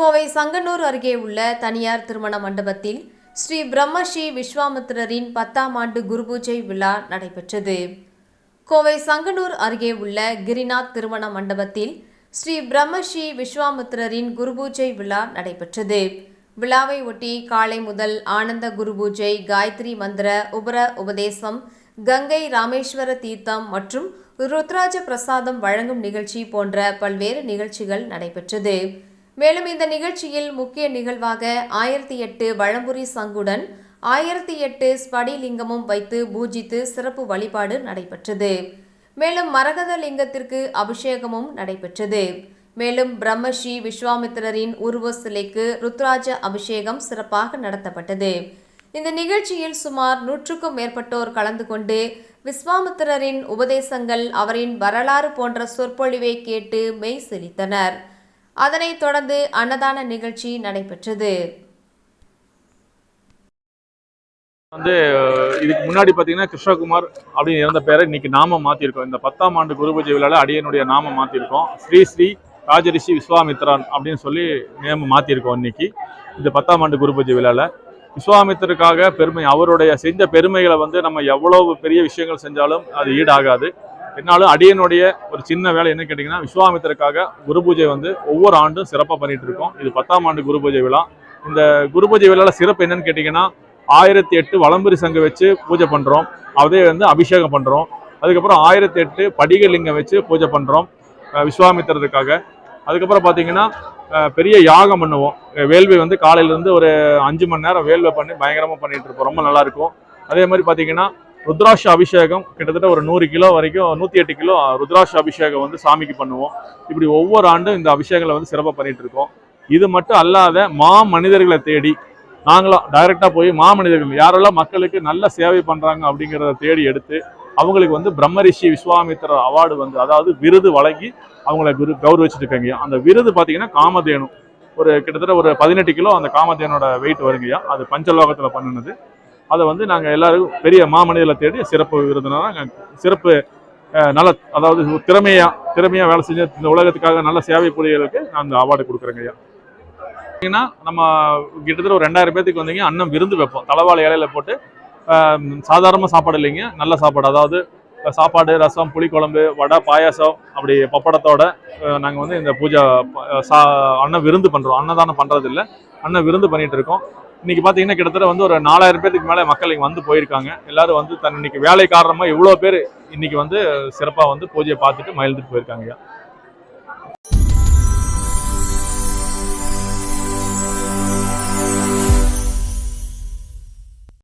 கோவை சங்கனூர் அருகே உள்ள தனியார் திருமண மண்டபத்தில் ஸ்ரீ பிரம்மஸ்ரீ விஸ்வாமித்திரரின் பத்தாம் ஆண்டு குருபூஜை விழா நடைபெற்றது. கோவை சங்கனூர் அருகே உள்ள கிரிநாத் திருமண மண்டபத்தில் ஸ்ரீ பிரம்மஸ்ரீ விஸ்வாமித்திரரின் குருபூஜை விழா நடைபெற்றது. விழாவை ஒட்டி காலை முதல் ஆனந்த குருபூஜை காயத்ரி மந்திர உபர உபதேசம் கங்கை ராமேஸ்வர தீர்த்தம் மற்றும் ருத்ராஜ பிரசாதம் வழங்கும் நிகழ்ச்சி போன்ற பல்வேறு நிகழ்ச்சிகள் நடைபெற்றது. மேலும் இந்த நிகழ்ச்சியில் முக்கிய நிகழ்வாக ஆயிரத்தி எட்டு வழம்புரி சங்குடன் ஆயிரத்தி எட்டு ஸ்படிலிங்கமும் வைத்து பூஜித்து சிறப்பு வழிபாடு நடைபெற்றது. மேலும் மரகத லிங்கத்திற்கு அபிஷேகமும் நடைபெற்றது. மேலும் பிரம்மஸ்ரீ விஸ்வாமித்திரரின் உருவ சிலைக்கு ருத்ராஜ அபிஷேகம் சிறப்பாக நடத்தப்பட்டது. இந்த நிகழ்ச்சியில் சுமார் நூற்றுக்கும் மேற்பட்டோர் கலந்து கொண்டு விஸ்வாமித்திரரின் உபதேசங்கள் அவரின் வரலாறு போன்ற சொற்பொழிவை கேட்டு மெய் செழித்தனர் அதனைத் தொடர்ந்து அன்னதான நிகழ்ச்சி நடைபெற்றது. வந்து இதுக்கு முன்னாடி பார்த்தீங்கன்னா கிருஷ்ணகுமார் அப்படின்னு இருந்த பேரை இன்னைக்கு நாம மாற்றிருக்கோம் இந்த பத்தாம் ஆண்டு குரு பூஜை விழாவில் அடியனுடைய நாம மாற்றிருக்கோம் ஸ்ரீ ஸ்ரீ ராஜரிஷி விஸ்வாமித்ரான் அப்படின்னு சொல்லி நேம மாற்றிருக்கோம் இன்னைக்கு இந்த பத்தாம் ஆண்டு குரு பூஜை விழாவில் விஸ்வாமித்தருக்காக பெருமை அவருடைய செஞ்ச பெருமைகளை வந்து நம்ம எவ்வளவு பெரிய விஷயங்கள் செஞ்சாலும் அது ஈடாகாது. என்னாலும் அடியனுடைய ஒரு சின்ன வேலை என்ன கேட்டிங்கன்னா விஸ்வாமித்திரக்காக குரு பூஜை வந்து ஒவ்வொரு ஆண்டும் சிறப்பாக பண்ணிகிட்டு இருக்கோம். இது பத்தாம் ஆண்டு குரு பூஜை விழா. இந்த குரு பூஜை விழாவில் சிறப்பு என்னன்னு கேட்டிங்கன்னா ஆயிரத்தி எட்டு வளம்புரி சங்கம் வச்சு பூஜை பண்ணுறோம் அதே வந்து அபிஷேகம் பண்ணுறோம் அதுக்கப்புறம் ஆயிரத்தி எட்டு படிகலிங்கம் வச்சு பூஜை பண்ணுறோம் விஸ்வாமித்திரத்துக்காக அதுக்கப்புறம் பார்த்தீங்கன்னா பெரிய யாகம் பண்ணுவோம். வேள்வி வந்து காலையிலேருந்து ஒரு அஞ்சு மணி நேரம் வேள்வை பண்ணி பயங்கரமாக பண்ணிகிட்டு இருப்போம். ரொம்ப நல்லாயிருக்கும் அதே மாதிரி பார்த்தீங்கன்னா ருத்ராட்ச அபிஷேகம் கிட்டத்தட்ட ஒரு நூறு கிலோ வரைக்கும் நூற்றி எட்டு கிலோ ருத்ராட்ச அபிஷேகம் வந்து சாமிக்கு பண்ணுவோம். இப்படி ஒவ்வொரு ஆண்டும் இந்த அபிஷேகங்களை வந்து சிறப்பாக பண்ணிட்டு இருக்கோம். இது மட்டும் அல்லாத மா மனிதர்களை தேடி நாங்களும் டைரெக்டாக போய் மாமனிதர்கள் யாரெல்லாம் மக்களுக்கு நல்ல சேவை பண்ணுறாங்க அப்படிங்கிறத தேடி எடுத்து அவங்களுக்கு வந்து பிரம்மரிஷி விஸ்வாமித்திர அவார்டு வந்து அதாவது விருது வழங்கி அவங்கள விரு கௌரவிச்சுட்டு இருக்காங்க அந்த விருது பார்த்தீங்கன்னா காமதேனு. ஒரு கிட்டத்தட்ட ஒரு பதினெட்டு கிலோ அந்த காமதேனோட வெயிட் வருங்கய்யா. அது பஞ்சலோகத்தில் பண்ணினது. அதை வந்து நாங்கள் எல்லாரும் பெரிய மாமனிதர்களை தேடி சிறப்பு விருதுனா நாங்கள் சிறப்பு நல்ல அதாவது திறமையாக திறமையாக வேலை செஞ்ச இந்த உலகத்துக்காக நல்ல சேவை புரியலுக்கு நான் அந்த அவார்டு கொடுக்குறேங்க ஐயா. பார்த்தீங்கன்னா நம்ம கிட்டத்தட்ட ஒரு ரெண்டாயிரம் பேத்துக்கு வந்தீங்க அன்னம் விருந்து வைப்போம். தலைவாழை இலையில போட்டு சாதாரண சாப்பாடு இல்லைங்க நல்ல சாப்பாடு. அதாவது சாப்பாடு ரசம் புளிக்குழம்பு வடை பாயாசம் அப்படி பப்படத்தோட நாங்கள் வந்து இந்த பூஜை சா அன்னம் விருந்து பண்ணுறோம் அன்னதானம் பண்ணுறதில்ல இல்லை அன்னம் விருந்து பண்ணிகிட்டு இருக்கோம். இன்னைக்கு பார்த்தீங்கன்னா கிட்டத்தட்ட வந்து ஒரு நாலாயிரம் பேருக்கு மேலே மக்கள் இங்கே வந்து போயிருக்காங்க. எல்லாரும் வந்து தன் இன்னைக்கு வேலை காரணமாக இவ்வளோ பேர் இன்னைக்கு வந்து சிறப்பாக வந்து பூஜையை பார்த்துட்டு மகிழ்ந்துட்டு போயிருக்காங்க